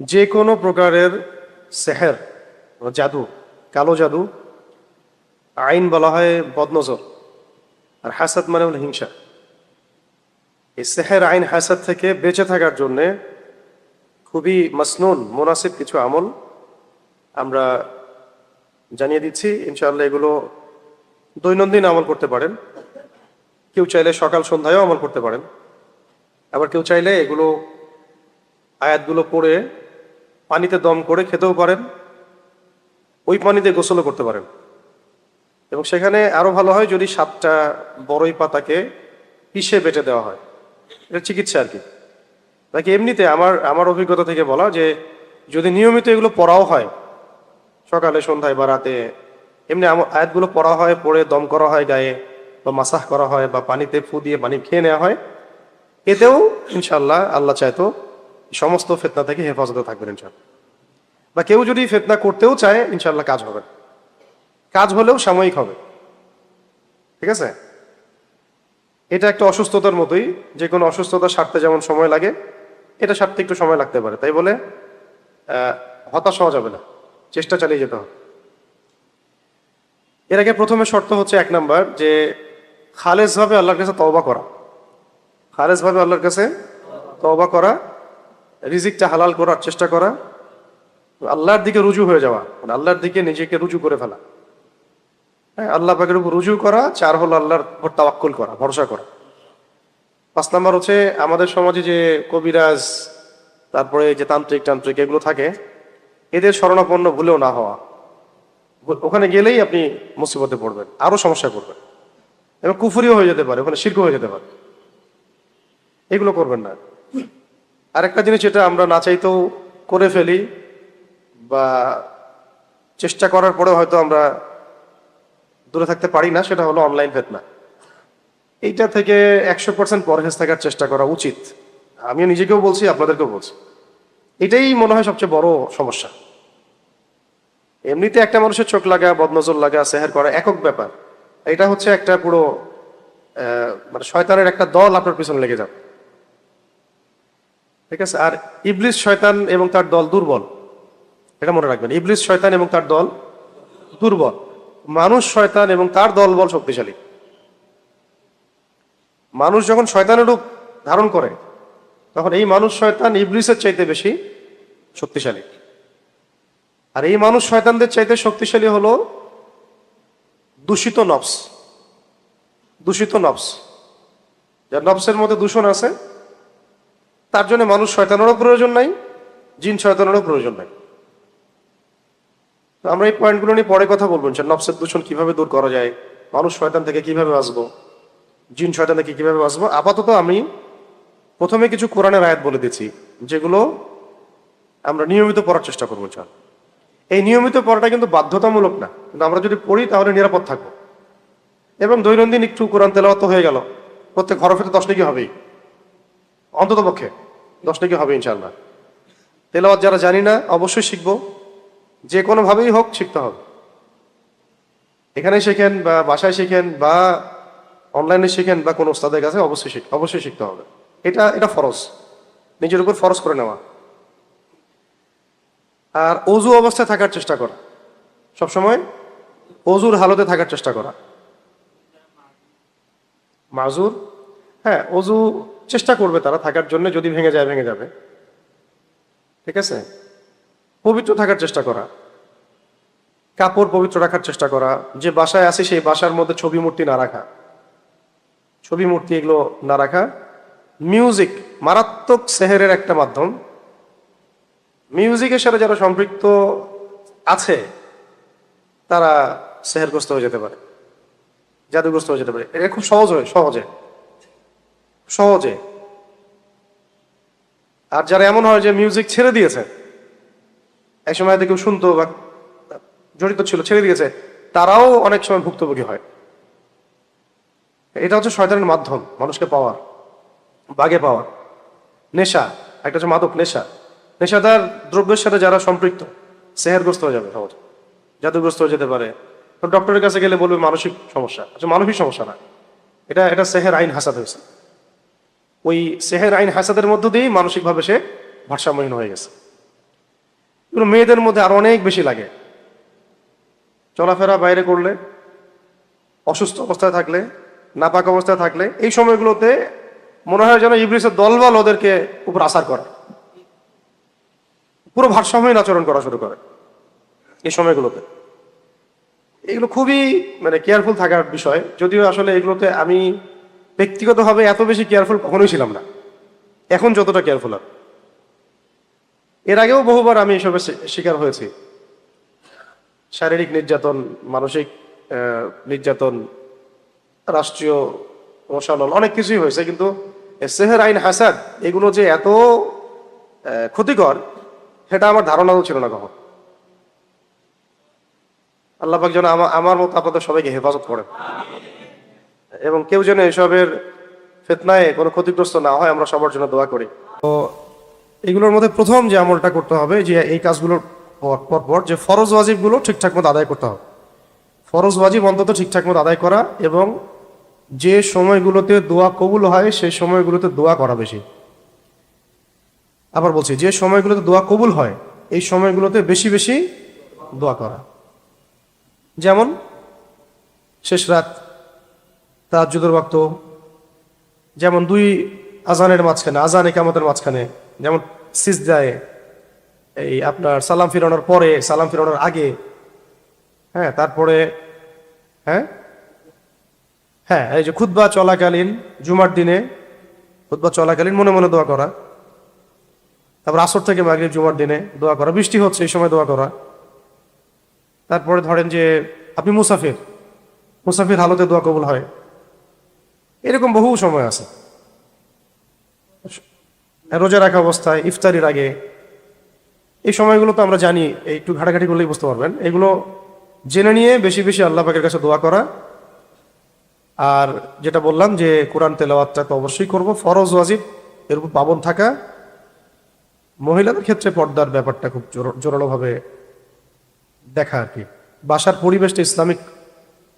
যে কোনো প্রকারের সেহের জাদু, কালো জাদু, আইন বলা হয় বদনজর, আর হাসাদ মানে হলো হিংসা। এই সেহের আইন হাসাদ থেকে বেঁচে থাকার জন্যে খুবই মাসনুন, মুনাসিব কিছু আমল আমরা জানিয়ে দিচ্ছি। ইনশাআল্লাহ এগুলো দৈনন্দিন আমল করতে পারেন। কেউ চাইলে সকাল সন্ধ্যায়ও আমল করতে পারেন। আবার কেউ চাইলে এগুলো আয়াতগুলো পড়ে পানিতে দম করে খেতেও পারেন, ওই পানিতে গোসলও করতে পারেন। এবং সেখানে আরও ভালো হয় যদি সাতটা বড়ই পাতাকে পিষে বেটে দেওয়া হয়। এটা চিকিৎসা আর কি। নাকি এমনিতে আমার আমার অভিজ্ঞতা থেকে বলা যে যদি নিয়মিত এগুলো পড়াও হয়, সকালে, সন্ধ্যায় বা রাতে, এমনি আয়াতগুলো পড়া হয়, পড়ে দম করা হয় গায়ে বা মাসাহ করা হয় বা পানিতে ফু দিয়ে পানি খেয়ে নেওয়া হয়, এতেও ইনশাল্লাহ আল্লাহ চাইতো সমস্ত ফেতনা থেকে হেফাজতে থাকবেন ইনশাল্লাহ বা কেউ যদি ফেতনা করতেও চায় ইনশাল্লাহ কাজ হবে। কাজ হলেও সাময়িক হবে। ঠিক আছে? এটা একটা অসুস্থতার মতোই যে কোনো অসুস্থতা সারতে যেমন সময় লাগে, এটা সারতে একটু সময় লাগতে পারে। তাই বলে হতাশ হওয়া যাবে না। চেষ্টা চালিয়ে যেতে হবে। এর আগে প্রথমে শর্ত হচ্ছে এক নাম্বার, যে খালেজ ভাবে আল্লাহর কাছে তওবা করা। খালেজ ভাবে আল্লাহর কাছে তওবা করা, রিজিকটা হালাল করার চেষ্টা করা আল্লাহর দিকে রুজু হয়ে যাওয়া মানে আল্লাহর দিকে নিজেকে রুজু করে ফেলা। হ্যাঁ আল্লাহ পাকের উপর রুজু করা, চার হলো আল্লাহর উপর তাওয়াক্কুল করা, ভরসা করা। পাঁচ নাম্বার হচ্ছে আমাদের সমাজে যে কবিরাজ, তারপরে যে তান্ত্রিক তান্ত্রিক এগুলো থাকে, এদের শরণাপন্ন ভুলেও না হওয়া। ওখানে গেলেই আপনি মুসিবতে পড়বেন, আরও সমস্যায় পড়বেন। এবং কুফুরিও হয়ে যেতে পারে, ওখানে শিল্প হয়ে যেতে পারে। এগুলো করবেন না। আরেকটা জিনিস যেটা আমরা না চাইতেও করে ফেলি বা চেষ্টা করার পরেও হয়তো আমরা দূরে থাকতে পারি না, সেটা হলো অনলাইন ফেতনা এইটা থেকে একশো পার্সেন্ট পরহেজ থাকার চেষ্টা করা উচিত। আমিও নিজেকেও বলছি, আপনাদেরকেও বলছি। এটাই মনে হয় সবচেয়ে বড় সমস্যা। এমনিতে একটা মানুষের চোখ লাগা, বদনজর লাগা, সেহের করা একক ব্যাপার। এটা হচ্ছে একটা পুরো মানে শয়তানের একটা দল আপনার পিছনে লেগে যাবে। ঠিক আছে? আর ইবলিস শয়তান এবং তার দল দুর্বল। এটা মনে রাখবেন। ইবলিস শয়তান এবং তার দল দুর্বল। মানুষ শয়তান এবং তার দল বল শক্তিশালী। মানুষ যখন শয়তানের রূপ ধারণ করে, তখন এই মানুষ শয়তান ইবলিসের চাইতে বেশি শক্তিশালী। আর এই মানুষ শয়তানদের চাইতে শক্তিশালী হলো দূষিত নফস। দূষিত নফস। যার নফসের মধ্যে দূষণ আছে, তার জন্য মানুষ শয়তানেরও প্রয়োজন নাই, জিন শয়তানেরও প্রয়োজন নাই। তো আমরা এই পয়েন্টগুলো নিয়ে পরে কথা বলব যে দূষণ কীভাবে দূর করা যায়, মানুষ শয়তান থেকে কীভাবে বাঁচবো, জিন শয়তান থেকে কীভাবে বাঁচবো, আপাতত আমি প্রথমে কিছু কোরআনের আয়াত বলে দিচ্ছি, যেগুলো আমরা নিয়মিত পড়ার চেষ্টা করব চল এই নিয়মিত পড়াটা কিন্তু বাধ্যতামূলক না, কিন্তু আমরা যদি পড়ি তাহলে নিরাপদ থাকব। এবং দৈনন্দিন একটু কোরআন তেলাওয়াত হয়ে গেল, প্রত্যেক হরফে তো দশ নাকি হবেই। অন্তত পক্ষে দশ নাকি হবে ইনশাল্লাহ তেলাওয়াত যারা জানি না, অবশ্যই শিখব। যে কোনোভাবেই হোক শিখতে হবে। এখানে শেখেন বা বাসায় শেখেন বা অনলাইনে শেখেন বা কোনো ওস্তাদের কাছে অবশ্যই শিখ অবশ্যই শিখতে হবে। এটা এটা ফরজ। নিজের উপর ফরজ করে নেওয়া। আর অজু অবস্থায় থাকার চেষ্টা করা। সবসময় অজুর হালতে থাকার চেষ্টা করা। মাজুর? হ্যাঁ অজু চেষ্টা করবে তারা থাকার জন্য, যদি ভেঙে যায়, ভেঙে যাবে। ঠিক আছে? পবিত্র থাকার চেষ্টা করা। কাপড় পবিত্র রাখার চেষ্টা করা। যে বাসায় আছে সেই বাসার মধ্যে ছবি মূর্তি না রাখা। ছবি মূর্তি এগুলো না রাখা। মিউজিক মারাত্মক সেহেরের একটা মাধ্যম। মিউজিকের সাথে যারা সম্পৃক্ত আছে, তারা সেহেরগ্রস্ত হয়ে যেতে পারে। জাদুগ্রস্ত হয়ে যেতে পারে। এটা খুব সহজ হয়, সহজে। সহজে। আর যারা এমন হয় যে মিউজিক ছেড়ে দিয়েছে একসময় হয়তো কেউ শুনতো বা জড়িত ছিল, ছেড়ে দিয়েছে, তারাও অনেক সময় ভুক্তভোগী হয়। এটা হচ্ছে শয়তানের মাধ্যম, মানুষকে পাওয়ার বাগে পাওয়ার নেশা, একটা হচ্ছে মাদক, নেশা। নেশাদার দ্রব্যের সাথে যারা সম্পৃক্ত, সেহেরগ্রস্ত হয়ে যাবে সহজে। জাদুগ্রস্ত হয়ে যেতে পারে। ডক্টরের কাছে গেলে বলবে মানসিক সমস্যা আচ্ছা মানসিক সমস্যা না। এটা এটা সেহের আইন হাসাদ হয়েছে। ওই সেহের আইন হাসাদের মধ্য দিয়েই মানসিকভাবে সে ভারসাম্যহীন হয়ে গেছে। এগুলো মেয়েদের মধ্যে আরও অনেক বেশি লাগে। চলাফেরা বাইরে করলে, অসুস্থ অবস্থায় থাকলে, নাপাক অবস্থায় থাকলে, এই সময়গুলোতে মনে হয় যেন ইবলিসের দলবল ওদেরকে উপর আসার করে। পুরো ভারসাম্যহীন আচরণ করা শুরু করে এই সময়গুলোতে। এগুলো খুবই মানে কেয়ারফুল থাকার বিষয়। যদিও আসলে এগুলোতে আমি ব্যক্তিগতভাবে এত বেশি কেয়ারফুল কখনোই ছিলাম না। এখন যতটা কেয়ারফুল আর। এর আগেও বহুবার আমি এসবের শিকার হয়েছি। শারীরিক নির্যাতন, মানসিক নির্যাতন, রাষ্ট্রীয় রসালন অনেক কিছুই হয়েছে, কিন্তু সেহের আইন হাসাদ, এগুলো যে এত ক্ষতিকর, সেটা আমার ধারণাও ছিল না কখন। আল্লাহ পাক যেন আমার মতো আপনাদের সবাইকে হেফাজত করে এবং কেউ যেন এসবের ফেতনায় কোনো ক্ষতিগ্রস্ত না হয়, আমরা সবার জন্য দোয়া করি। তো এগুলোর মধ্যে প্রথম যে আমলটা করতে হবে, যে এই কাজগুলোর পর পর যে ফরজ ওয়াজিবগুলো ঠিকঠাক মতো আদায় করতে হবে। ফরজ ওয়াজিব অন্তত ঠিকঠাক মতো আদায় করা এবং যে সময়গুলোতে দোয়া কবুল হয়, সেই সময়গুলোতে দোয়া করা বেশি। আবার বলছি, যে সময়গুলোতে দোয়া কবুল হয়, এই সময়গুলোতে বেশি বেশি দোয়া করা। যেমন, শেষ রাত তার তাজ্জুদের ওয়াক্ত, যেমন দুই আজানের মাঝখানে, আজান একামতের মাঝখানে যেমন সিজদায় এই আপনার সালাম ফিরানোর পরে, সালাম ফিরানোর আগে হ্যাঁ তারপরে হ্যাঁ? হ্যাঁ এই যে খুতবা চলাকালীন জুমার দিনে, খুতবা চলাকালীন মনে মনে দোয়া করা, তারপর আসর থেকে মাগরিব জুমার দিনে দোয়া করা, বৃষ্টি হচ্ছে, এই সময় দোয়া করা। তারপরে ধরেন যে আপনি মুসাফির মুসাফির হালতে দোয়া কবুল হয়। এরকম বহু সময় আছে। রোজা রাখা অবস্থায়, ইফতারির আগে। এই সময়গুলো তো আমরা জানি, একটু ঘাটাঘাটি করলেই বুঝতে পারবেন। এগুলো জেনে নিয়ে বেশি বেশি আল্লাহ পাকের কাছে দোয়া করা। আর যেটা বললাম যে, কোরআন তেলাওয়াতটা তো অবশ্যই করব, ফরজ, ওয়াজিব, এর উপর পাবন থাকা। মহিলাদের ক্ষেত্রে পর্দার ব্যাপারটা খুব জোর- জোরালোভাবে দেখা আর কি। বাসার পরিবেশটা ইসলামিক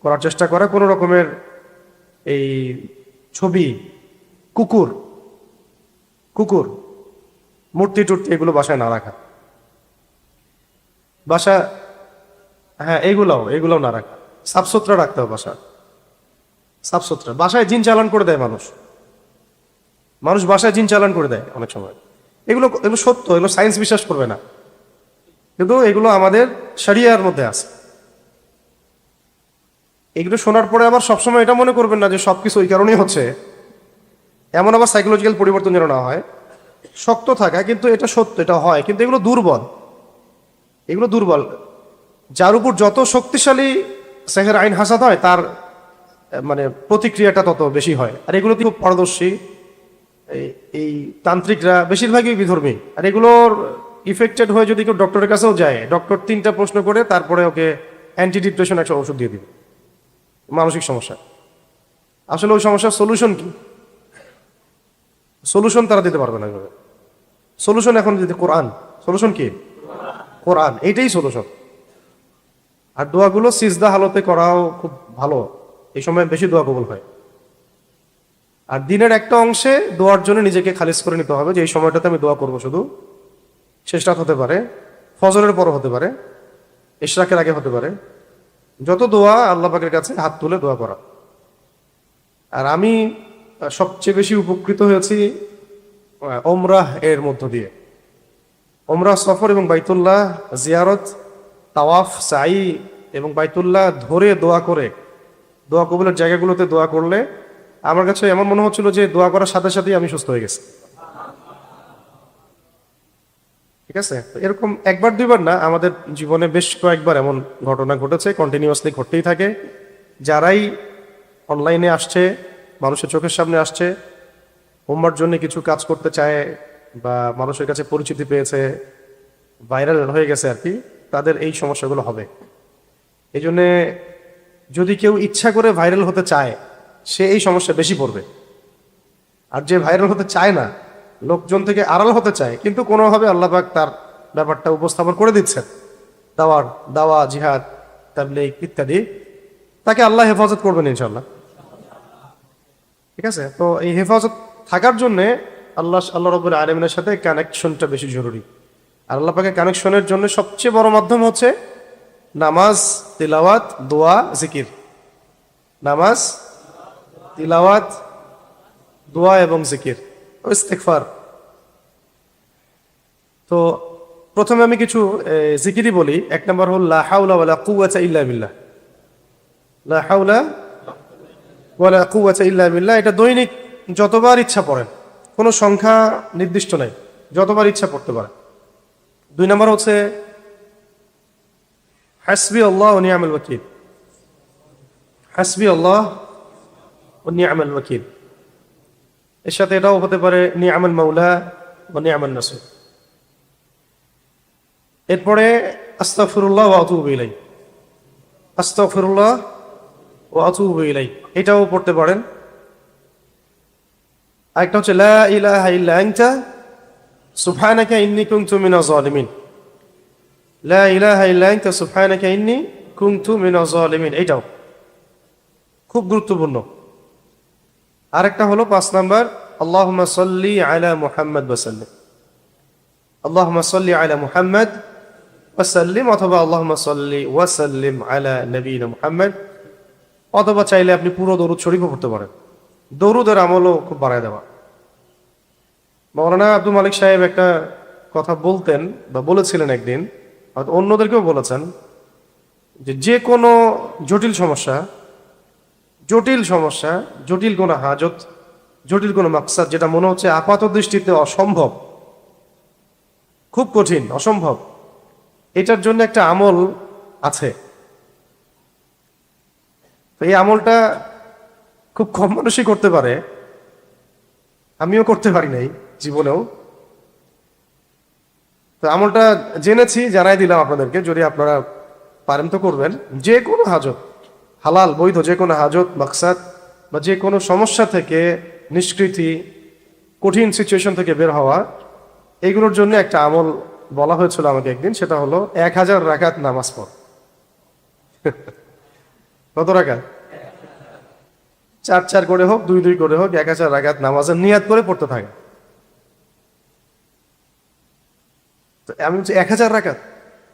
করার চেষ্টা করা। কোনো রকমের এই ছবি, কুকুর কুকুর, মূর্তি টুর্তি এগুলো বাসায় না রাখা। বাসা হ্যাঁ এগুলাও এগুলাও না রাখা। সাফসুতরা রাখতে হবে বাসা সাফসুতরা। বাসায় জিন চালান করে দেয় মানুষ। মানুষ বাসায় জিন চালান করে দেয় অনেক সময়। এগুলো এগুলো সত্য, এগুলো সায়েন্স বিশ্বাস করবে না। কিন্তু এগুলো আমাদের সারিয়ার মধ্যে আছে। এগুলো শোনার পরে আবার সবসময় এটা মনে করবেন না যে সবকিছু ওই কারণেই হচ্ছে। এমন আবার সাইকোলজিক্যাল পরিবর্তন যেন না হয়, শক্ত থাকা কিন্তু এটা সত্য, এটা হয়, কিন্তু এগুলো দুর্বল। এগুলো দুর্বল। যার উপর যত শক্তিশালী সেহের আইন হাসাত হয়, তার মানে প্রতিক্রিয়াটা তত বেশি হয়। আর এগুলো খুব পারদর্শী। এই- এই তান্ত্রিকরা বেশিরভাগই বিধর্মী। আর এগুলোর ইফেক্টেড হয়ে যদি কেউ ডক্টরের কাছেও যায় ডক্টর তিনটা প্রশ্ন করে, তারপরে ওকে অ্যান্টি ডিপ্রেশন একটা ওষুধ দিয়ে দিবে। মানসিক সমস্যা। আসলে ওই সমস্যার সলিউশন কি? সলিউশন তারা দিতে পারবে না এভাবে। সলিউশন এখন যদি কোরআন সলিউশন কি? কোরআন এইটাই সলিউশন আর দোয়াগুলো সিজদা হালতে করাও খুব ভালো, এই সময় বেশি দোয়া কবুল হয়। আর দিনের একটা অংশে দোয়ার জন্য নিজেকে খালিজ করে নিতে হবে যে, এই সময়টাতে আমি দোয়া করব শুধু। শেষ রাত হতে পারে, ফজরের পর হতে পারে ইশরাকের আগে হতে পারে। যত দোয়া আল্লাহ পাকের কাছে, হাত তুলে দোয়া করা। আর আমি সবচেয়ে বেশি উপকৃত হয়েছি ওমরাহ এর মধ্য দিয়ে। ওমরাহ সফর এবং বাইতুল্লাহ জিয়ারত, তাওয়াফ সাই এবং বাইতুল্লাহ ধরে দোয়া করে, দোয়া কবুলের জায়গাগুলোতে দোয়া করলে আমার কাছে এমন মনে হচ্ছিল যে দোয়া করার সাথে সাথেই আমি সুস্থ হয়ে গেছি। ঠিক আছে? এরকম একবার দুইবার না, আমাদের জীবনে বেশ কয়েকবার এমন ঘটনা ঘটেছে কন্টিনিউয়াসলি ঘটতেই থাকে। যারাই অনলাইনে আসছে মানুষের চোখের সামনে আসছে হোমবার জন্য কিছু কাজ করতে চায় বা মানুষের কাছে পরিচিতি পেয়েছে ভাইরাল হয়ে গেছে আর কি, তাদের এই সমস্যাগুলো হবে। এই জন্যে যদি কেউ ইচ্ছা করে ভাইরাল হতে চায়, সে এই সমস্যা বেশি পড়বে। আর যে ভাইরাল হতে চায় না, লোকজন থেকে আড়াল হতে চায়, কিন্তু কোনোভাবে আল্লাহ পাক তার ব্যাপারটা উপস্থাপন করে দিচ্ছেন। দাওয়ার দাওয়া, জিহাদ, তাবলিগ ইত্যাদি, তাকে আল্লাহ হেফাজত করবেন ইনশাল্লাহ ঠিক আছে? তো এই হেফাজত থাকার জন্য আল্লাহ আল্লাহ রবুল আলমিনের সাথে কানেকশনটা বেশি জরুরি। আর আল্লাহ পাকের কানেকশনের জন্য সবচেয়ে বড় মাধ্যম হচ্ছে নামাজ, তিলাওয়াত, দোয়া, জিকির। নামাজ, তিলাওয়াত, দোয়া এবং জিকির ইস্তেকফার তো প্রথমে আমি কিছু জিকিরই বলি। এক নম্বর হল লা হাওলা ওয়ালা কুওয়াতা ইল্লা বিল্লাহ। লা হাওলা ওয়ালা কুওয়াতা ইল্লা বিল্লাহ, এটা দৈনিক যতবার ইচ্ছা পড়েন। কোনো সংখ্যা নির্দিষ্ট নাই, যতবার ইচ্ছা পড়তে পারেন। দুই নম্বর হচ্ছে, হাসবি আল্লাহ ও নিয়ামুল ওয়াকিল। হাসবি আল্লাহ ও নিয়ামুল ওয়াকিল। এর সাথে এটাও হতে পারে, নিয়ামুল মাওলা ও নিয়ামুল নাসির। এরপরে আস্তাফিরুল্লাহ ও আতুব ইলাই আস্তাফিরুল্লাহ ও আতুব ইলাই এটাও পড়তে পারেন। আরেকটা হচ্ছে, লা ইলাহা ইল্লা আনতা, সুবহানাকা ইন্নী কুনতু মিনাজ জালিমিন। লা ইলাহা ইল্লা আনতা, সুবহানাকা ইন্নী কুনতু মিনাজ জালিমিন। এটাও খুব গুরুত্বপূর্ণ। আরেকটা হলো, পাঁচ নাম্বার, আল্লাহুম্মা সাল্লি আলা মুহাম্মদ ওয়াসাল্লিম আল্লাহুম্মা সাল্লি আলা মুহাম্মদ ওয়াসাল্লিম অথবা, আল্লাহুম্মা সাল্লি ওয়াসাল্লিম আলা নবীনা মুহাম্মদ। অথবা চাইলে আপনি পুরো দরুদ শরীফও পড়তে পারেন। দরুদের আমলও খুব বাড়ায় দেওয়া। মৌলানা আব্দুল মালিক সাহেব একটা কথা বলতেন বা বলেছিলেন একদিন, হয়তো অন্যদেরকেও বলেছেন, যে যে কোনো জটিল সমস্যা জটিল সমস্যা, জটিল কোনো হাজত, জটিল কোনো মাকসাদ, যেটা মনে হচ্ছে আপাত দৃষ্টিতে অসম্ভব, খুব কঠিন, অসম্ভব, এটার জন্য একটা আমল আছে। তো এই আমলটা খুব কম মানুষই করতে পারে। আমিও করতে পারি নাই জীবনেও। তো আমলটা জেনেছি, জানাই দিলাম আপনাদেরকে, যদি আপনারা পারেন তো করবেন। যে কোনো হাজত, হালাল, বৈধ যে কোনো হাজত, মাকসাদ বা যে কোনো সমস্যা থেকে নিষ্কৃতি, কঠিন সিচুয়েশন থেকে বের হওয়া, এগুলোর জন্য একটা আমল বলা হয়েছিল আমাকে একদিন, সেটা হলো এক হাজার রাকাত নামাজ পড়। কত রাকাত চার চার করে হোক, দুই দুই করে হোক, এক হাজার রাকাত নামাজের নিয়াত করে পড়তে থাকে। তো আমি বলছি, এক হাজার রাকাত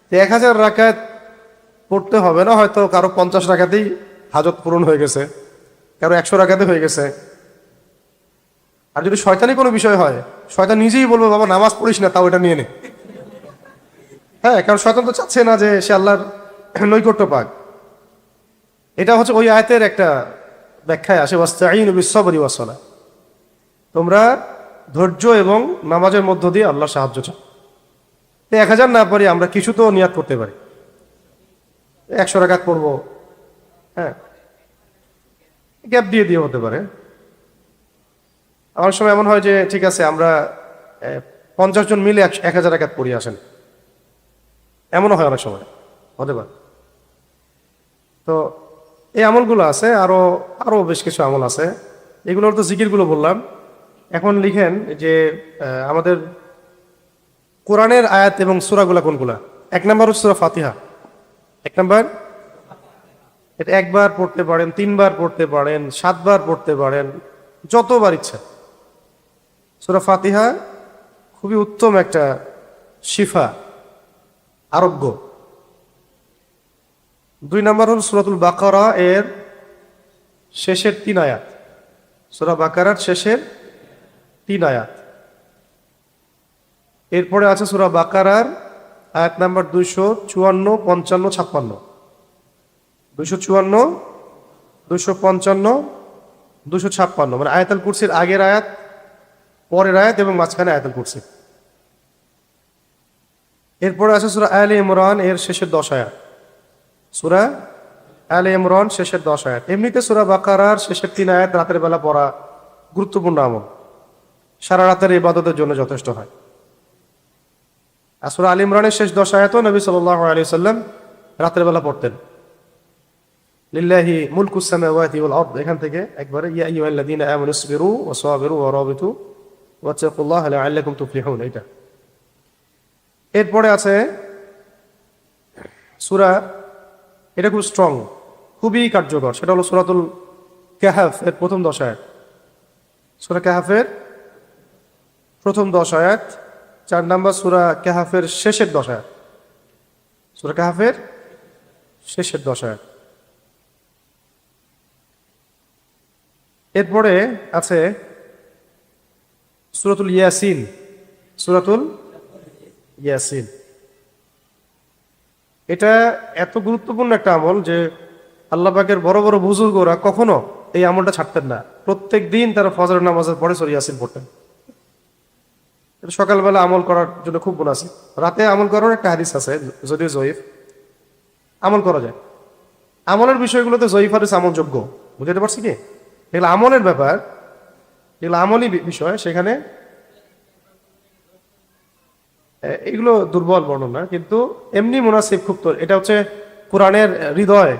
তো এক হাজার রাকাত পড়তে হবে না, হয়তো কারও পঞ্চাশ রাখাতেই হাজত পূরণ হয়ে গেছে, কারও একশো রাখাতে হয়ে গেছে। আর যদি শয়তানি কোনো বিষয় হয়, শয়তান নিজেই বলবে, বাবা, নামাজ পড়িস না, তাও এটা নিয়ে নে। হ্যাঁ কারণ শয়তান তো চাচ্ছে না যে সে আল্লাহর নৈকট্য পাক। এটা হচ্ছে ওই আয়তের একটা ব্যাখ্যায় আসে ওয়াস্তাইন বিশ্বরি ওয়াসলা তোমরা ধৈর্য এবং নামাজের মধ্য দিয়ে আল্লাহ সাহায্য চাও। এক হাজার না পারি আমরা কিছু তো নিয়াত করতে পারি। একশো রাকাত পড়ব হ্যাঁ। গ্যাপ দিয়ে দিয়ে হতে পারে। আমার সময় এমন হয় যে, ঠিক আছে, আমরা পঞ্চাশ জন মিলে এক- হাজার রাকাত পড়ি, আসেন। এমনও হয় অনেক সময়, হতে পারে। তো এই আমলগুলো আছে, আরও আরও বেশ কিছু আমল আছে। এগুলোর তো জিকিরগুলো বললাম। এখন লিখেন যে আমাদের কোরআনের আয়াত এবং সুরাগুলা কোনগুলা? এক নম্বর হচ্ছে সুরা ফাতিহা। এক নম্বর? এটা একবার পড়তে পারেন, তিনবার পড়তে পারেন, সাতবার পড়তে পারেন, যতবার ইচ্ছা। সুরা ফাতিহা খুবই উত্তম একটা শিফা, আরোগ্য। দুই নম্বর হল সুরাতুল বাকারা এর শেষের তিন আয়াত। সুরা বাকারার শেষের তিন আয়াত। এরপরে আছে সুরা বাকারার আয়াত নাম্বার দুইশো চুয়ান্ন, পঞ্চান্ন, ছাপ্পান্ন। দুইশো চুয়ান্ন, দুইশো পঞ্চান্ন দুশো ছাপ্পান্ন। মানে আয়াতাল কুরসির আগের আয়াত, পরের আয়াত এবং মাঝখানে আয়াতাল কুরসি। এরপরে আছে সুরা আয়াল ইমরান এর শেষের দশ আয়াত। সুরা আলে ইমরান শেষের দশ আয়াত। এমনিতে সুরা বাকারার শেষের তিন আয়াত রাতের বেলা পড়া গুরুত্বপূর্ণ আমল। সারা রাতের ইবাদতের জন্য যথেষ্ট হয়। আর সুরা আল ইমরানের শেষ দশ আয়াতও নবী সাল্লাহ আলী সাল্লাম রাতের বেলা পড়তেন। লিল্লাহি মুলকুস সামাওয়াতি ওয়াল আরদ। এখান থেকে একবারে, ইয়া আইয়ুহাল্লাযীনা আমানু ইসবিরু ওয়া সাবিরু ওয়া রাবিতু ওয়াত্তাকুল্লাহা লাআল্লাকুম তুফলিহুন। এটা এরপরে আছে সূরা এটা খুব স্ট্রং খুবই কার্যকর। সেটা হলো সুরাতুল কাহাফ এর প্রথম দশ আয়াত। সূরা কাহাফের প্রথম দশ আয়াত, চার নাম্বার সুরা কাহাফের শেষের দশ আয়াত। সুরা কাহাফের শেষের দশ আয়াত। এরপরে আছে সুরাতুল ইয়াসিন। সুরাতুল ইয়াসিন। এটা এত গুরুত্বপূর্ণ একটা আমল যে আল্লাহ পাকের বড় বড় বুজুর্গরা কখনো এই আমলটা ছাড়তেন না। প্রত্যেক দিন তারা ফজর নামাজের পরে সরি ইয়াসিন পড়তেন। এটা সকালবেলা আমল করার জন্য খুব আছে। রাতে আমল করার একটা হাদিস আছে, যদিও জয়ীফ। আমল করা যায়। আমলের বিষয়গুলোতে জয়ীফ হাদিস আমলযোগ্য। বুঝতে পারছি কি? এগুলো আমলের ব্যাপার। এগুলো আমলই বিষয়। সেখানে এগুলো দুর্বল বর্ণনা, কিন্তু এমনি মুনাসিব খুব তোর এটা হচ্ছে কোরআনের হৃদয়।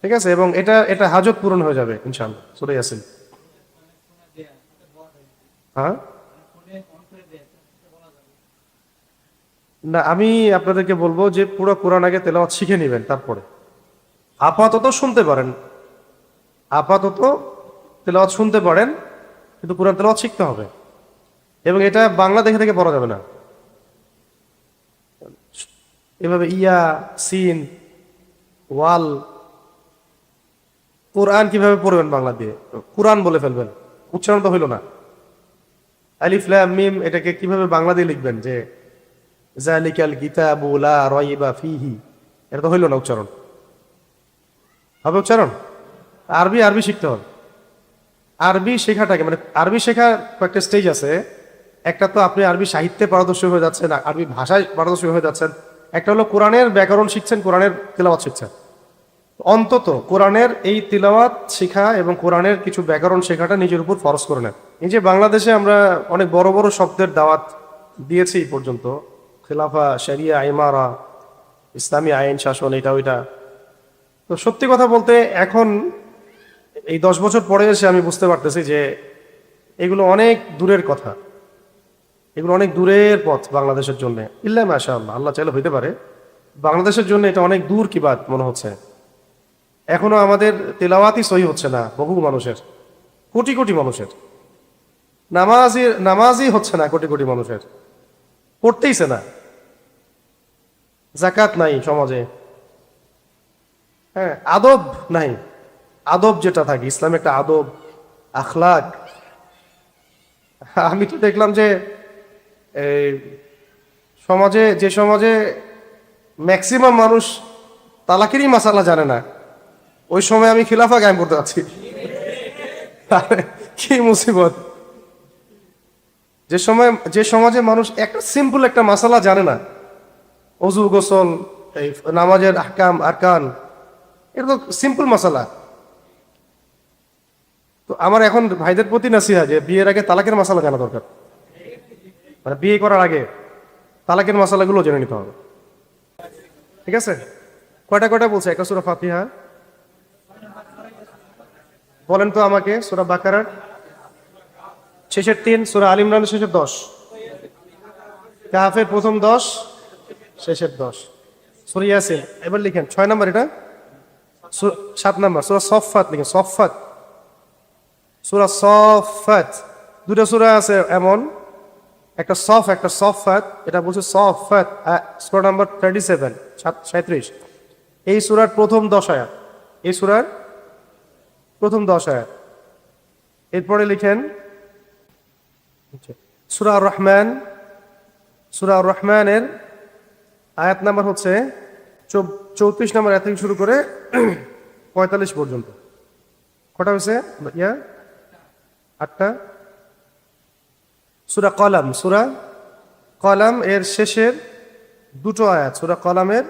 ঠিক আছে? এবং এটা এটা হাজত পূরণ হয়ে যাবে, ইনশাআল্লাহ, সুরে ইয়াসিন। হ্যাঁ? না, আমি আপনাদেরকে বলব যে পুরো কোরআন আগে তেলাওয়াত শিখে নেবেন তারপরে। আপাতত শুনতে পারেন। আপাতত তেলাওয়াত শুনতে পারেন, কিন্তু কোরআন তেলাওয়াত শিখতে হবে। এবং এটা বাংলা দেখে দেখে পড়া যাবে না। এভাবে ইয়া, সিন, ওয়াল, কোরআন কীভাবে পড়বেন বাংলা দিয়ে? কোরআন বলে ফেলবেন, উচ্চারণ তো হইল না। আলিফ মিম, এটাকে কীভাবে বাংলা দিয়ে লিখবেন যে, জালিকাল কিতাবু লা রাইবা ফিহি এটা তো হইল না উচ্চারণ। হবে উচ্চারণ? আরবি আরবি শিখতে হবে। আরবি শেখাটাকে মানে আরবি শেখার কয়েকটা স্টেজ আছে। একটা তো আপনি আরবি সাহিত্যে পারদর্শী হয়ে যাচ্ছেন, আরবি ভাষায় পারদর্শী হয়ে যাচ্ছেন। একটা হলো কোরআনের ব্যাকরণ শিখছেন, কোরআনের তেলাওয়াত শিখছেন। অন্তত কোরআনের এই তিলাওয়াত শেখা এবং কোরআনের কিছু ব্যাকরণ শেখাটা নিজের উপর ফরজ করে নেন। এই যে বাংলাদেশে আমরা অনেক বড় বড় শব্দের দাওয়াত দিয়েছি এই পর্যন্ত, খেলাফা, শরিয়া ইমারা ইসলামী আইন শাসন, এটা, ওইটা। তো সত্যি কথা বলতে এখন এই দশ বছর পরে এসে আমি বুঝতে পারতেছি যে এগুলো অনেক দূরের কথা। এগুলো অনেক দূরের পথ বাংলাদেশের জন্য। ইল্লা মাশা আল্লাহ আল্লাহ চাইলে হইতে পারে। বাংলাদেশের জন্য এটা অনেক দূর কি বাদ মনে হচ্ছে। এখনও আমাদের তেলাওয়াতই সহি হচ্ছে না, বহু মানুষের। কোটি কোটি মানুষের। নামাজি, নামাজই হচ্ছে না কোটি কোটি মানুষের। পড়তেইছে না। জাকাত নাই সমাজে। হ্যাঁ আদব নাই। আদব যেটা থাকে, ইসলামে একটা আদব, আখলাক। আমি তো দেখলাম যে এই সমাজে, যে সমাজে ম্যাক্সিমাম মানুষ তালাকেরই মাসালা জানে না। ওই সময় আমি খিলাফা কায়েম করতে পারছি কি মুসিবত। যে সময়, যে সমাজে মানুষ একটা সিম্পল একটা মাসালা জানে না। অজু, গোসল, এই নামাজের আহকাম, আরকান, এটা তো সিম্পল মশালা তো আমার এখন ভাইদের প্রতি নাসিহা যে বিয়ের আগে তালাকের মশালা জানা দরকার। মানে বিয়ে করার আগে তালাকের মশালাগুলো জেনে নিতে হবে। ঠিক আছে? কয়টা কয়টা বলছে? একটা সুরা ফাতিহা। বলেন তো আমাকে, সুরা বাকারার শেষের তিন, সুরা আল ইমরানের শেষের দশ। কাহাফের প্রথম দশ, শেষের দশ। সুরা ইয়াসিন, এবার লিখেন, ছয় নম্বর এটা? সাত নম্বর, সুরা সফাত লিখেন সফাত সুরা সফাত দুটো সুরা আছে এমন একটা সফ, একটা সফাত, এটা বলছে সফাত সুরা নাম্বার থার্টি সেভেন সাঁত্রিশ। এই সুরার প্রথম দশ আয়াত। এই সুরার প্রথম দশ আয়াত। এরপরে লিখেন, সুরা রহমান, সুরা রহমানের আয়াত নাম্বার হচ্ছে চৌত্রিশ নম্বর আয়াত থেকে শুরু করে পঁয়তাল্লিশ পর্যন্ত। কটা হয়েছে? ইয়া? আটটা? সুরা কলাম সুরা কলাম এর শেষের দুটো আয়াত, সুরা কলামের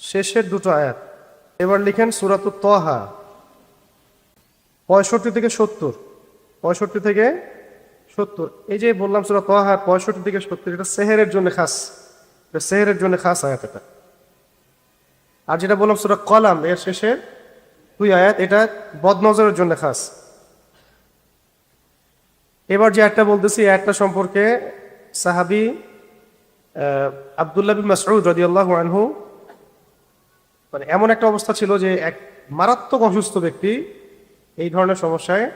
শেষের দুটো আয়াত। এবার লিখেন সুরাত তহা, পঁয়ষট্টি থেকে সত্তর, পঁয়ষট্টি থেকে সত্তর। এই যে বললাম সুরা তহা, পঁয়ষট্টি থেকে সত্তর, এটা সেহেরের জন্য খাস, এটা সেহেরের জন্য খাস আয়াত এটা। আর যেটা বললাম সুরা কলাম এর শেষের দুই আয়াত, এটা বদনজরের জন্য খাস। এবার যে একটা বলতেছি আয়াতটা সম্পর্কে সাহাবি আবদুল্লাহ বিন মাসউদ রাদিয়াল্লাহু আনহু মানে এমন একটা অবস্থা ছিল যে এক মারাত্মক অসুস্থ ব্যক্তি এই ধরনের সমস্যায়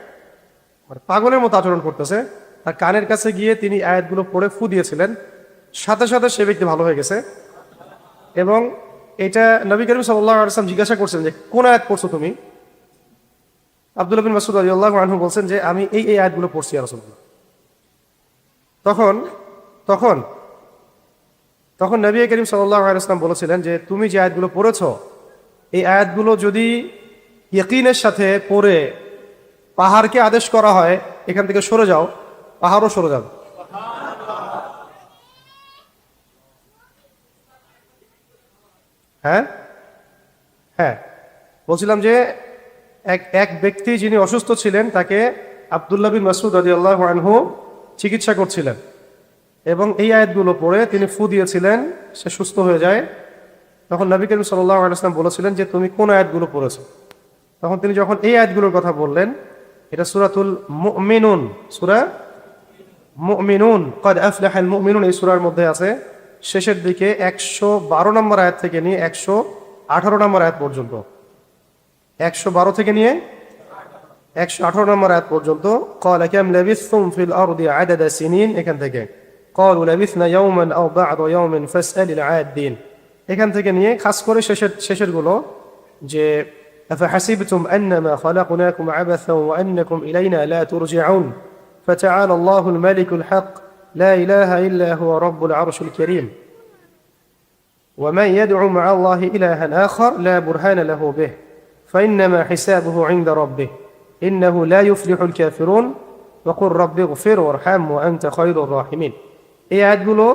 মানে পাগলের মতো আচরণ করতেছে। তার কানের কাছে গিয়ে তিনি আয়াতগুলো পড়ে ফু দিয়েছিলেন। সাথে সাথে সে ব্যক্তি ভালো হয়ে গেছে। এবং এটা নবী করিম সাল্লাহ আলসালাম জিজ্ঞাসা করছেন যে, কোন আয়াত পড়ছো তুমি? আব্দুল বিন মাসুদ আলী আল্লাহ আনহু বলছেন যে, আমি এই এই আয়াতগুলো পড়ছি আর তখন তখন তখন নবী করিম সাল্লাহ আলাইসলাম বলেছিলেন যে, তুমি যে আয়াতগুলো পড়েছ, এই আয়াতগুলো যদি ইয়কিনের সাথে পড়ে পাহাড়কে আদেশ করা হয়, এখান থেকে সরে যাও, পাহাড়ও সরে যাবে। হ্যাঁ? হ্যাঁ। বলছিলাম যে এক এক ব্যক্তি যিনি অসুস্থ ছিলেন, তাকে আবদুল্লাহ বিন মাসুদ আদি আল্লাহ আনহু চিকিৎসা করছিলেন। এবং এই আয়াতগুলো পড়ে তিনি ফু দিয়েছিলেন, সে সুস্থ হয়ে যায়। তখন নবী করিম সাল্লাহ আলাইসলাম বলেছিলেন যে, তুমি কোন আয়াতগুলো পড়েছো? তখন তিনি যখন এই আয়াতগুলোর কথা বললেন, এটা সুরাতুল মুমিনুন, সুরা মুমিনুন, কদ আফলাহাল মুমিনুন, এই সুরার মধ্যে আছে। শেষের দিকে একশো বারো নম্বর আয়াত থেকে নিয়ে একশো আঠারো নম্বর আয়াত পর্যন্ত। একশো বারো থেকে নিয়ে একশো আঠারো নম্বর আয়াত পর্যন্ত قال كم لبثتم في الأرض عدد سنين এখান থেকে قالوا لبثنا يوما أو بعض يوم فاسأل العادين এখান থেকে নিয়ে খাস করে শেষের শেষের গুলো যে أفحسبتم أنما خلقناكم عبثا وأنكم إلينا لا ترجعون فتعالى الله الملك الحق لا إله إلا هو رب العرش الكريم ومن يدعو مع الله إلها آخر لا برهان له به فإنما حسابه عند ربه إنه لا يفلح الكافرون وقل رب اغفر وارحم وأنت خير الراحمين এই আয়াতগুলো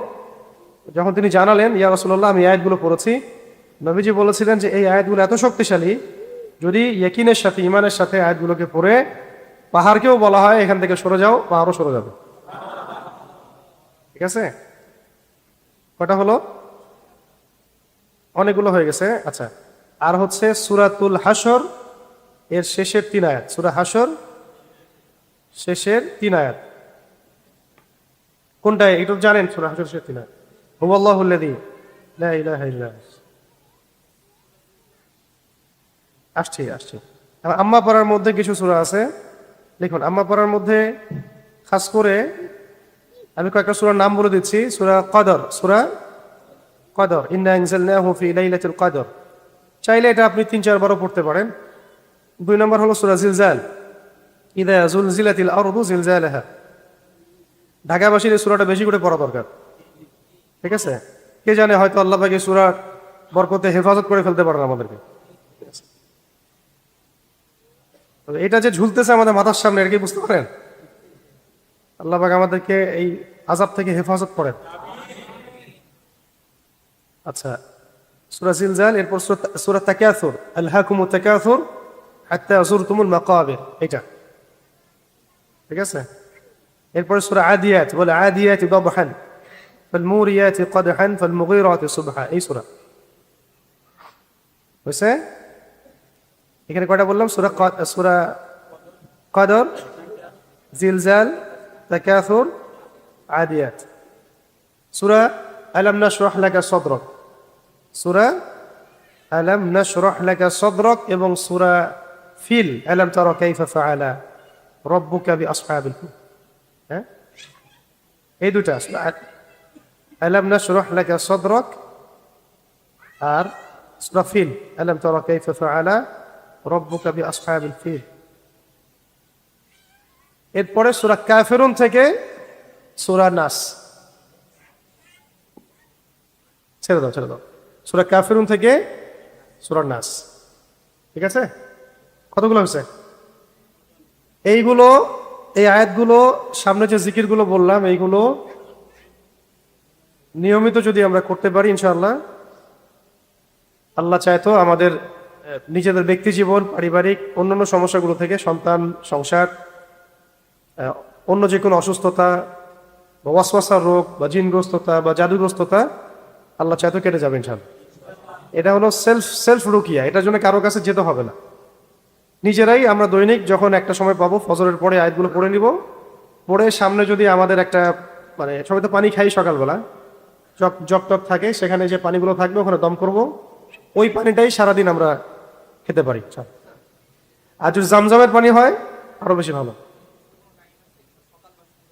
যখন তিনি জানালেন ইয়া রসুল্লাহ আমি এই আয়াতগুলো পড়েছি নবীজি বলেছিলেন যে এই আয়াতগুলো এত শক্তিশালী যদি ইয়কিনের সাথে ইমানের সাথে আয়াতগুলোকে পড়ে পাহাড়কেও বলা হয় এখান থেকে সরে যাও পাহাড়ও সরে যাবে ঠিক আছে কটা হলো অনেকগুলো হয়ে গেছে আচ্ছা আর হচ্ছে সুরাতুল হাসর এর শেষের তিন আয়াত। সুরা হাসর শেষের তিন আয়াত। কোনটা? একটু জানেন সুরা হাসর শেষের তিন আয়াত। আসছি আসছি। আম্মা পাড়ার মধ্যে কিছু সুরা আছে। দেখুন আম্মা পাড়ার মধ্যে খাস করে আমি কয়েকটা সুরার নাম বলে দিচ্ছি। সুরা কদর সুরা কদর। ইন্না আনজালনাহু কদর। চাইলে এটা আপনি তিন চারবারও পড়তে পারেন। দুই নম্বর হলো সুরা জিলজাল। ইদা জুলজিলাতিল আরদু জিলজালাহা। ঢাকাবাসীর এই সুরাটা বেশি করে পড়া দরকার। ঠিক আছে? কে জানে হয়তো আল্লাহ পাকে সুরা বরকতে হেফাজত করে ফেলতে পারেন আমাদেরকে। এটা যে ঝুলতেছে আমাদের মাথার সামনে, এটা কি বুঝতে পারেন? আল্লাহ পাক আমাদেরকে এই আজাব থেকে হেফাজত করেন। আচ্ছা সুরা জিলজাল এরপর সূরা- সূরা তাকাসুর আলহাকুমু তাকাসুর হাত্তা যুরতুমুল মাকাবির এটা ঠিক আছে এরপর সূরা আদিয়াত বলে আদিয়াত দবহান فالموريات قدحا فالمغيرات صبحا এই সূরা হয়েছে এখানে কয়টা বললাম সূরা ক- সূরা কদর জিলজাল তাকাসুর আদিয়াত সূরা আলাম নাশরাহ লাকা সাদরাক সূরা আলাম নাশরাহ লাকা সাদরাক এবং সূরা ফিল আলাম তারা কাইফা ফাআলা রাব্বুকা বিআসহাবিল ফিল হ্যাঁ এই দুটা সূরা আ- আলাম নাশরাহ লাকা সাদরাক আর সূরা ফিল আলাম তারা কাইফা ফাআলা রাব্বুকা বিআসহাবিল ফিল এরপরে সূরা কাফিরুন থেকে সূরা নাস ছেড়ে দাও ছেড়ে দাও। সুরা কাফেরুন থেকে সুরা নাস। ঠিক আছে? কতগুলো হয়েছে? এইগুলো, এই আয়াতগুলো, সামনে যে জিকিরগুলো বললাম, এইগুলো নিয়মিত যদি আমরা করতে পারি, ইনশাআল্লাহ, আল্লাহ চাইতো আমাদের নিজেদের ব্যক্তি জীবন, পারিবারিক, অন্যান্য সমস্যাগুলো থেকে সন্তান, সংসার অন্য যে কোনো অসুস্থতা বা ওয়াসওয়াসার রোগ বা জিনগ্রস্ততা বা জাদুগ্রস্ততা আল্লাহ চাইতো কেটে যাবে ইনশাআল্লাহ এটা হলো সেলফ সেলফ রুকিয়া। এটার জন্য কারও কাছে যেতে হবে না। নিজেরাই আমরা দৈনিক যখন একটা সময় পাবো, ফজরের পরে আয়াতগুলো পড়ে নিব। পড়ে সামনে যদি আমাদের একটা মানে সবাই তো পানি খাই সকালবেলা। জগ জগ টক থাকে, সেখানে যে পানিগুলো থাকবে, ওখানে দম করব। ওই পানিটাই সারাদিন আমরা খেতে পারি। আর যদি জামজামের পানি হয়, আরও বেশি ভালো।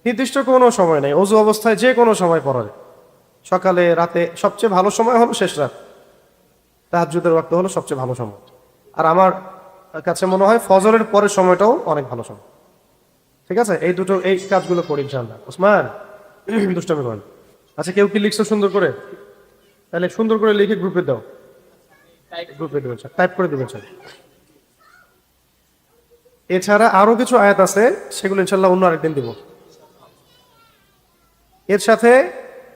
নির্দিষ্ট কোনো সময় নেই। অজু অবস্থায় যে কোনো সময় পড়া যায় সকালে, রাতে সবচেয়ে ভালো সময় হলো শেষ রাত। তাহাজুদের ওয়াক্ত হলো সবচেয়ে ভালো সময়। আর আমার কাছে মনে হয় ফজরের পরের সময়টাও অনেক ভালো সময়। ঠিক আছে? এই দুটো, এই কাজগুলো করি ইনশাল্লাহ ওসমান, দুষ্টামি করেন। আচ্ছা কেউ কি লিখছো সুন্দর করে? তাহলে সুন্দর করে লিখে গ্রুপে দাও। গ্রুপে দেবেন স্যার টাইপ করে দেবেন স্যার এছাড়া আরও কিছু আয়াত আছে, সেগুলো ইনশাল্লাহ অন্য আরেকদিন দিব। এর সাথে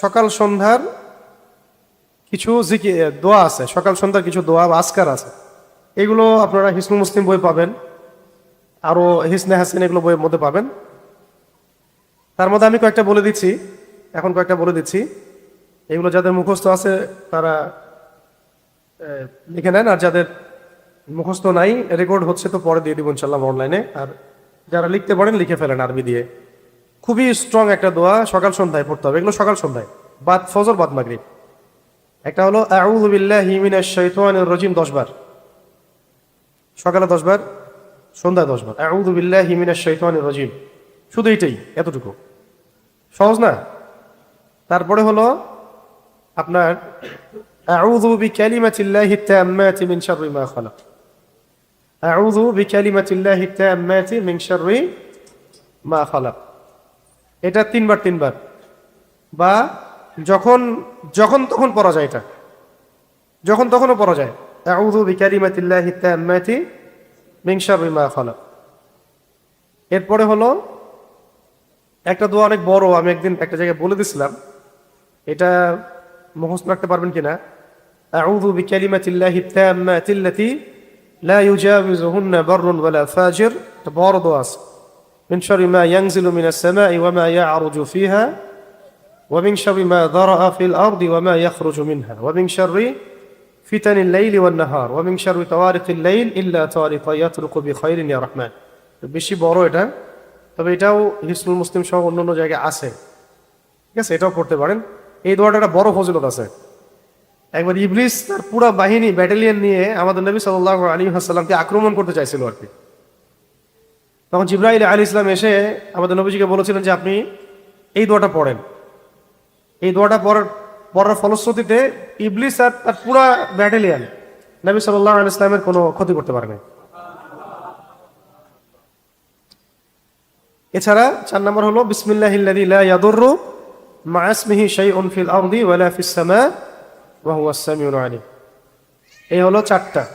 সকাল সন্ধ্যার কিছু জিকি দোয়া আছে। সকাল সন্ধ্যার কিছু দোয়া বা আজকার আছে। এগুলো আপনারা হিসমু মুসলিম বই পাবেন। আরও হিসনে হাসিন এগুলো বইয়ের মধ্যে পাবেন। তার মধ্যে আমি কয়েকটা বলে দিচ্ছি। এখন কয়েকটা বলে দিচ্ছি। এগুলো যাদের মুখস্থ আছে, তারা লিখে নেন। আর যাদের মুখস্থ নাই রেকর্ড হচ্ছে তো পরে দিয়ে দিব ইনশাল্লাহ অনলাইনে আর যারা লিখতে পারেন, লিখে ফেলেন আরবি দিয়ে। খুবই স্ট্রং একটা দোয়া সকাল সন্ধ্যায় পড়তে হবে। এগুলো সকাল সন্ধ্যায়। বাদ, ফজর, বাদ মাগরিব। একটা হলো, আউযু বিল্লাহি মিনাশ শাইতানির রাজিম 10 বার। সকালে 10 বার, সন্ধ্যায় 10 বার। আউযু বিল্লাহি মিনাশ শাইতানির রাজিম শুধু এইটাই, এতটুকু। সহজ না? তারপরে হলো, আপনার, আউযু বিকালিমাতিল্লাহি তাম্মাতি মিন শাররি মা খালাক আউযু বিকালিমাতিল্লাহি তাম্মাতি মিন শাররি মা খালাক এটা তিনবার তিনবার। বা যখন যখন তখন পড়া যায় এটা। যখন তখনও পড়া যায়। আউযু বিকালিমাতিল্লাহি তাম্মাতি মিন শাররি মা খালাক। এরপরে হলো, একটা দোয়া অনেক বড়, আমি একদিন একটা জায়গায় বলে দিছিলাম। এটা মুখস্থ রাখতে পারবেন কিনা? আউযু বিকালিমাতিল্লাহি তাম্মাতি আল্লাতি লা ইউজাবিজুহুন্না বাররুন ওয়ালা ফাজির। এটা বড় দোয়া আছে। من شر ما ينزل من السماء وما يعرج فيها ومن شر ما ذرأ في الأرض وما يخرج منها ومن شر فتن الليل والنهار ومن شر طوارق الليل إلا طارق يطرق بخير يا رحمن বেশি বড় এটা তবে এটাও হিসনুল মুসলিম সহ অন্য অন্য জায়গায় আছে ঠিক আছে এটাও করতে পারেন এই দোয়াটা একটা বড় ফজিলত আছে একবার ইবলিস তার পুরো বাহিনী ব্যাটালিয়ন নিয়ে আমাদের নবী সাল্লাহ আলী হাসাল্লামকে আক্রমণ করতে চাইছিল আর কি তখন জিব্রাইল আলী ইসলাম এসে আমাদের নবীজিকে বলেছিলেন যে আপনি এই দোয়াটা পড়েন। এই দোয়াটা পড়ার পড়ার ফলশ্রুতিতে ইবলিস আর তার পুরা ব্যাটালিয়ান নবী সাল্লাহ আলী ইসলামের কোনো ক্ষতি করতে পারে নাই। এছাড়া চার নম্বর হলো আলিম। এই হলো চারটা।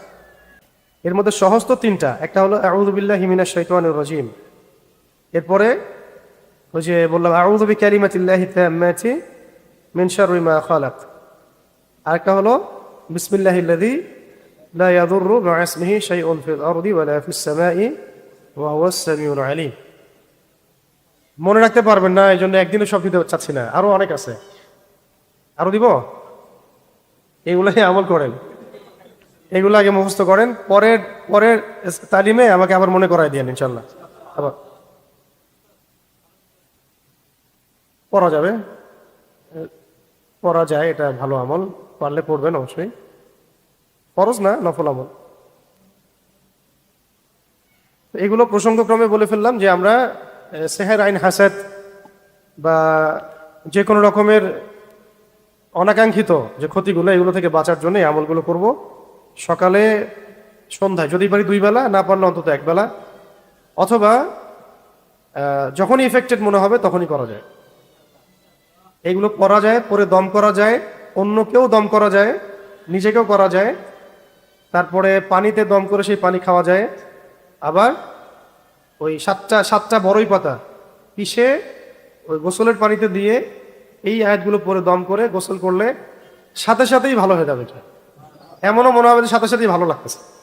এর মধ্যে সহজ তো তিনটা। একটা হলো, আউযু বিল্লাহি মিনাশ শাইতানির রাজিম। এরপরে ওই যে বললাম, আউযু বিকালিমাতিল্লাহি তাম্মাতি মিন শাররি মা খালাক। আরেকটা হলো বিসমিল্লাহিল্লাযী লা ইয়াদুররু মা ইসমিহি শাইউন ফিল আরদি ওয়ালা ফিস সামাই ওয়া হুয়াস সামিউল আলিম। মনে রাখতে পারবেন না এই জন্য একদিনও সব দিতে চাচ্ছি না। আরও অনেক আছে। আরও দিব? এগুলাই আমল করেন। এগুলো আগে মুখস্থ করেন, পরের পরের তালিমে আমাকে আবার মনে করাই দিয়ে ইনশাল্লাহ আবার পড়া যাবে। পড়া যায়, এটা ভালো আমল, পারলে পড়বেন অবশ্যই। ফরজ না, নফল আমল। এগুলো প্রসঙ্গক্রমে বলে ফেললাম যে আমরা সেহের আইন হাসাদ বা যে কোনো রকমের অনাকাঙ্ক্ষিত যে ক্ষতিগুলো, এগুলো থেকে বাঁচার জন্য এই আমলগুলো করব। সকালে সন্ধ্যায়, যদি পারি দুই বেলা, না পারলে অন্তত এক বেলা, অথবা যখনই ইফেক্টেড মনে হবে তখনই করা যায় এগুলো করা যায়, পরে দম করা যায়, অন্যকেও দম করা যায়, নিজেকেও করা যায়, তারপরে পানিতে দম করে সেই পানি খাওয়া যায়, আবার ওই সাতটা সাতটা বড়ই পাতা পিষে ওই গোসলের পানিতে দিয়ে এই আয়াতগুলো পরে দম করে গোসল করলে সাথে সাথেই ভালো হয়ে যাবে এটা। এমনও মনে হবে সাথে সাথেই ভালো লাগতেছে।